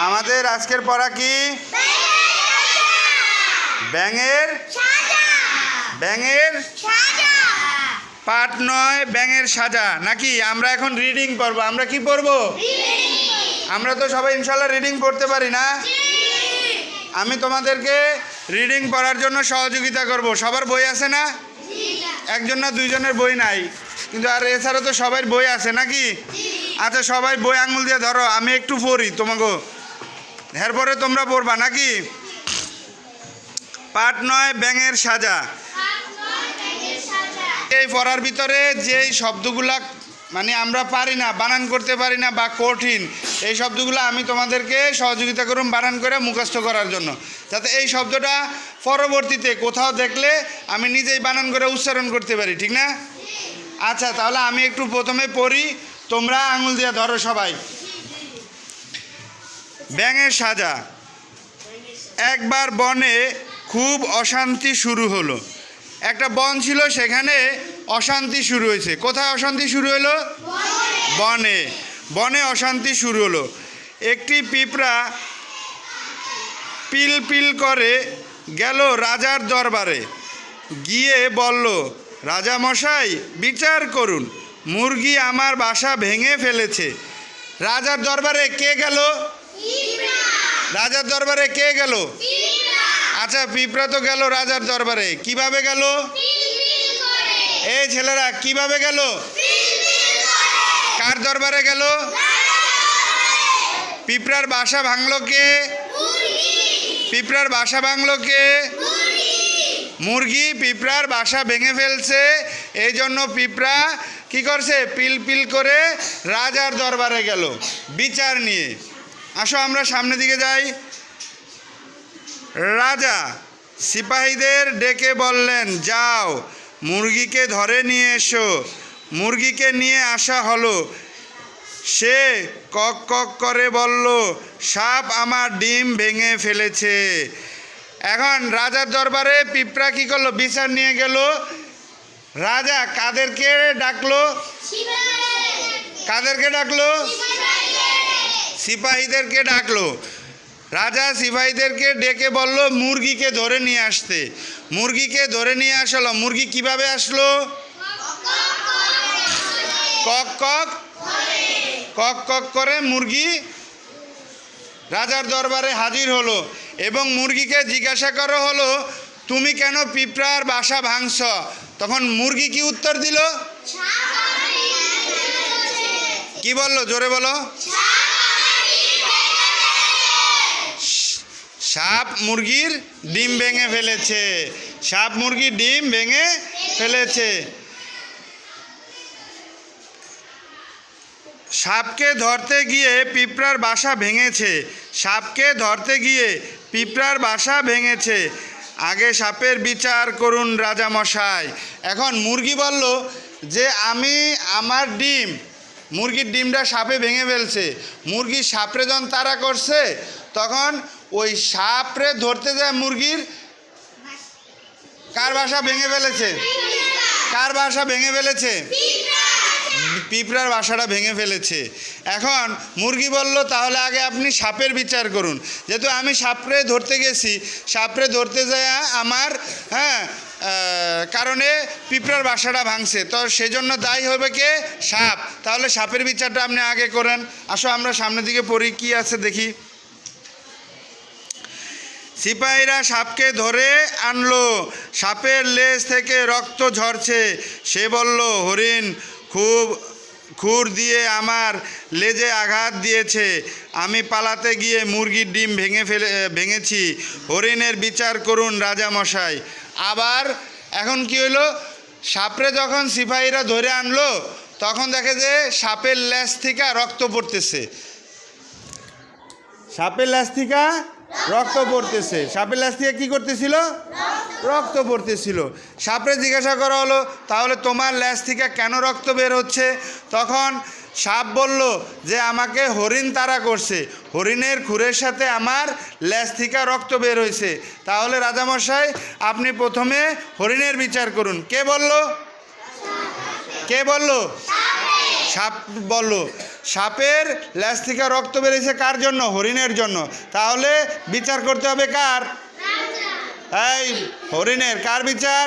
আমাদের আজকের পড়া কি? ব্যাঙের? ব্যাঙের? পাঠ নয়, ব্যাঙের সাজা। নাকি আমরা এখন রিডিং পড়ব? আমরা কি পড়ব? আমরা তো সবাই ইনশাল্লাহ রিডিং পড়তে পারি না? আমি তোমাদেরকে রিডিং পড়ার জন্য সহযোগিতা করব। সবার বই আছে না? একজন না দুইজনের বই নাই। কিন্তু আর এছাড়া তো সবাই বই আছে নাকি? আচ্ছা সবাই বই আঙুল দিয়ে ধরো, আমি একটু পড়ি তোমাকে। এরপরে তোমরা পড়বা, নাকি? পাঠ নয়, ব্যাঙের সাজা। এই পড়ার ভিতরে যেই শব্দগুলা মানে আমরা পারি না, বানান করতে পারি না বা কঠিন, এই শব্দগুলো আমি তোমাদেরকে সহযোগিতা করুন বানান করে মুখস্থ করার জন্য। যাতে এই শব্দটা পরবর্তীতে কোথাও দেখলে আমি নিজেই বানান করে উচ্চারণ করতে পারি, ঠিক না? আচ্ছা তাহলে আমি একটু প্রথমে পড়ি, তোমরা আঙুল দিয়ে ধরো সবাই। ব্যাঙের সাজা। একবার বনে খুব অশান্তি শুরু হলো। একটা বন ছিল সেখানে অশান্তি শুরু হয়েছে। কোথায় অশান্তি শুরু হলো? বনে। বনে অশান্তি শুরু হলো। একটি পিঁপড়া পিল পিল করে গেল রাজার দরবারে। গিয়ে বলল রাজা মশাই বিচার করুন। মুরগি আমার বাসা ভেঙে ফেলেছে। রাজার দরবারে কে গেল? রাজার দরবারে কে গেল? আচ্ছা পিঁপড়া তো গেল রাজার দরবারে। কীভাবে গেল? এই ছেলেরা, কীভাবে গেল? কার দরবারে গেল? পিঁপড়ার বাসা ভাঙলো কে? পিঁপড়ার বাসা ভাঙলো কে? মুরগি পিঁপড়ার বাসা ভেঙে ফেলছে। এই জন্য পিঁপড়া কি করছে? পিল পিল করে রাজার দরবারে গেল। বিচার নিয়ে। আসো, আমরা সামনের দিকে যাই। রাজা সিপাহীদের ডেকে বললেন, যাও। মুরগিকে ধরে নিয়ে এসো। মুরগিকে নিয়ে আসা হলো। সে কক কক করে বলল সাপ আমার ডিম ভেঙে ফেলেছে। এখন রাজার দরবারে পিঁপড়া কি করল? বিচার নিয়ে গেল। রাজা কাদেরকে ডাকলো? কাদেরকে ডাকলো? সিপাহীদেরকে ডাকলো। রাজা সিপাহীদেরকে ডেকে বলল মুরগিকে ধরে নিয়ে আসতে। মুরগিকে ধরে নিয়ে আসলো। মুরগি কীভাবে আসলো? কক কক কক কক করে মুরগি রাজার দরবারে হাজির হলো এবং মুরগিকে জিজ্ঞাসা করা হলো তুমি কেন পিঁপড়ার বাসা ভাঙছ? তখন মুরগি কি উত্তর দিল? কি বলল? জোরে বলো। সাপ মুরগির ডিম ভেঙে ফেলেছে। সাপ মুরগির ডিম ভেঙে ফেলেছে। সাপকে ধরতে গিয়ে পিঁপড়ার বাসা ভেঙেছে। সাপকে ধরতে গিয়ে পিঁপড়ার বাসা ভেঙেছে। আগে সাপের বিচার করুন রাজা মশাই এখন মুরগি বলল যে, আমি আমার ডিম, মুরগির ডিমটা সাপে ভেঙে ফেলছে। মুরগি সাপরে যখন তারা করছে, তখন ওই সাপরে ধরতে যায় মুরগির? কার বাসা ভেঙে ফেলেছে? কার বাসা ভেঙে ফেলেছে? পিঁপড়ার বাসাটা ভেঙে ফেলেছে। এখন মুরগি বলল, তাহলে আগে আপনি সাপের বিচার করুন। যেহেতু আমি সাপরে ধরতে গেছি, সাপরে ধরতে যায় আমার হ্যাঁ কারণে পিঁপড়ার বাসাটা ভাঙছে। তো সেজন্য দায়ী হবে কে? সাপ। তাহলে সাপের বিচারটা আপনি আগে করেন। আসো আমরা সামনের দিকে পড়ি, কি আছে দেখি। সিপাহীরা সাপকে ধরে আনলো। সাপের লেজ থেকে রক্ত ঝরছে। সে বলল, হরিণ, খুব খুর দিয়ে আমার লেজে আঘাত দিয়েছে। আমি পালাতে গিয়ে মুরগির ডিম ভেঙে ফেলে, ভেঙেছি। হরিণের বিচার করুন রাজামশাই। আবার এখন কি হলো সাপরে যখন সিপাহীরা ধরে আনলো, তখন দেখে যে সাপের লেজ থেকে রক্ত পড়তেছে। সাপের লেজ থেকে রক্ত পড়তেছে। সাপের ল্যাস থেকে কি করতেছিল? রক্ত পড়তেছিল। সাপরে জিজ্ঞাসা করা হলো, তাহলে তোমার ল্যাস থেকে কেন রক্ত বের হচ্ছে? তখন সাপ বলল, যে আমাকে হরিণ তারা করছে। হরিণের খুরের সাথে আমার ল্যাস থেকে রক্ত বের হয়েছে। তাহলে রাজামশাই, আপনি প্রথমে হরিণের বিচার করুন। কে বলল? কে বলল? সাপ বলল সাপের ল্যাস থেকে রক্ত বেরিয়েছে কার জন্য? হরিণের জন্য। তাহলে বিচার করতে হবে কার? এই, হরিণের। কার বিচার?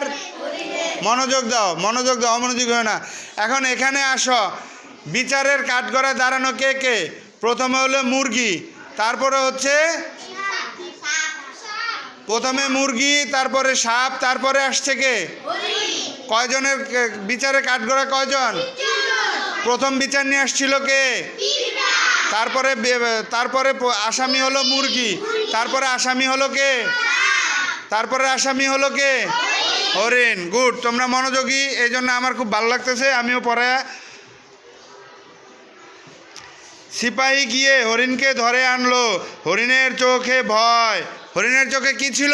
মনোযোগ দাও মনোযোগ দাও, অমনোযোগ হয় না। এখন এখানে আসো। বিচারের কাঠগড়ায় দাঁড়ানো কে কে? প্রথমে হলো মুরগি, তারপরে হচ্ছে? প্রথমে মুরগি, তারপরে সাপ, তারপরে আসছে কে? কয়জনের বিচারে কাঠগড়ায় কয়জন? প্রথম বিচার নিয়ে আসছিল কে? তারপরে তারপরে আসামি হলো মুরগি। তারপরে আসামি হলো কে? তারপরে আসামি হলো কে? হরিণ। গুড তোমরা মনোযোগী এই জন্য আমার খুব ভালো লাগতেছে আমিও পরে সিপাহী গিয়ে হরিণকে ধরে আনলো। হরিণের চোখে ভয়। হরিণের চোখে কি ছিল?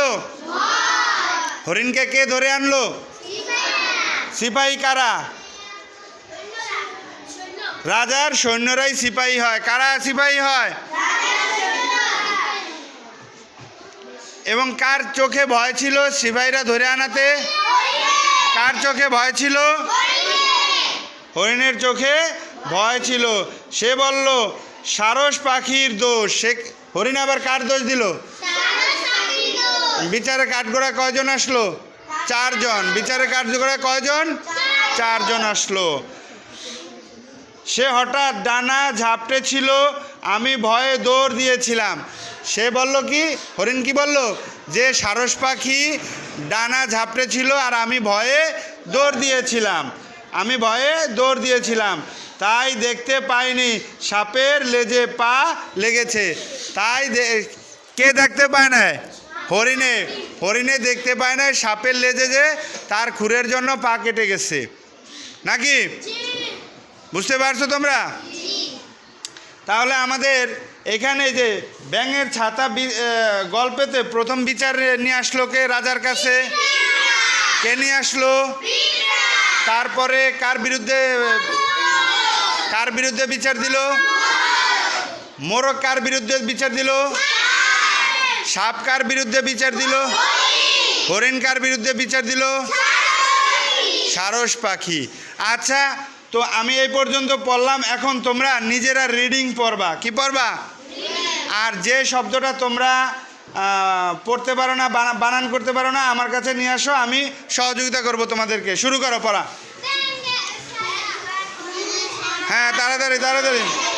হরিণকে কে ধরে আনলো? সিপাহী কারা? রাজার সৈন্যরাই সিপাহী হয়। কারা সিপাহী হয়? এবং কার চোখে ভয় ছিল সিপাহীরা ধরে আনাতে? কার চোখে ভয় ছিল? হরিণের চোখে ভয় ছিল। সে বলল, সারস পাখির দোষ। সে হরিণ আবার কার দোষ দিল? বিচারে কাঠগোড়া কয়জন আসলো? চারজন। বিচারে কাঠগোড়া কয়জন? চারজন আসলো। সে হঠাৎ ডানা ঝাপটে ছিল, আমি ভয়ে দৌড় দিয়েছিলাম। সে বলল কি? হরিণ কি বলল? যে সারস পাখি ডানা ঝাপটে ছিল আর আমি ভয়ে দৌড় দিয়েছিলাম। আমি ভয়ে দৌড় দিয়েছিলাম। তাই দেখতে পাইনি, সাপের লেজে পা লেগেছে। তাই কে দেখতে পায় না? হরিণে। হরিণে দেখতে পায় না, সাপের লেজে যে তার খুরের জন্য পা কেটে গেছে। নাকি? বুঝতে পারছ তোমরা? তাহলে আমাদের এখানে যে ব্যাঙের ছাতা গল্পেতে প্রথম বিচার নিয়ে আসলো কে রাজার কাছে? কে নিয়ে আসলো? তারপরে কার বিরুদ্ধে কার বিরুদ্ধে বিচার দিল? মোরগ কার বিরুদ্ধে বিচার দিল? সাপ কার বিরুদ্ধে বিচার দিল? হরিণ কার বিরুদ্ধে বিচার দিল? সারস পাখি। আচ্ছা তো আমি এই পর্যন্ত পড়লাম। এখন তোমরা নিজেরা রিডিং পড়বা। কি পড়বা? আর যে শব্দটা তোমরা পড়তে পারো না, বানা- বানান করতে পারো না, আমার কাছে নিয়ে আসো, আমি সহযোগিতা করব তোমাদেরকে। শুরু করো, পড়া। হ্যাঁ তাড়াতাড়ি তাড়াতাড়ি।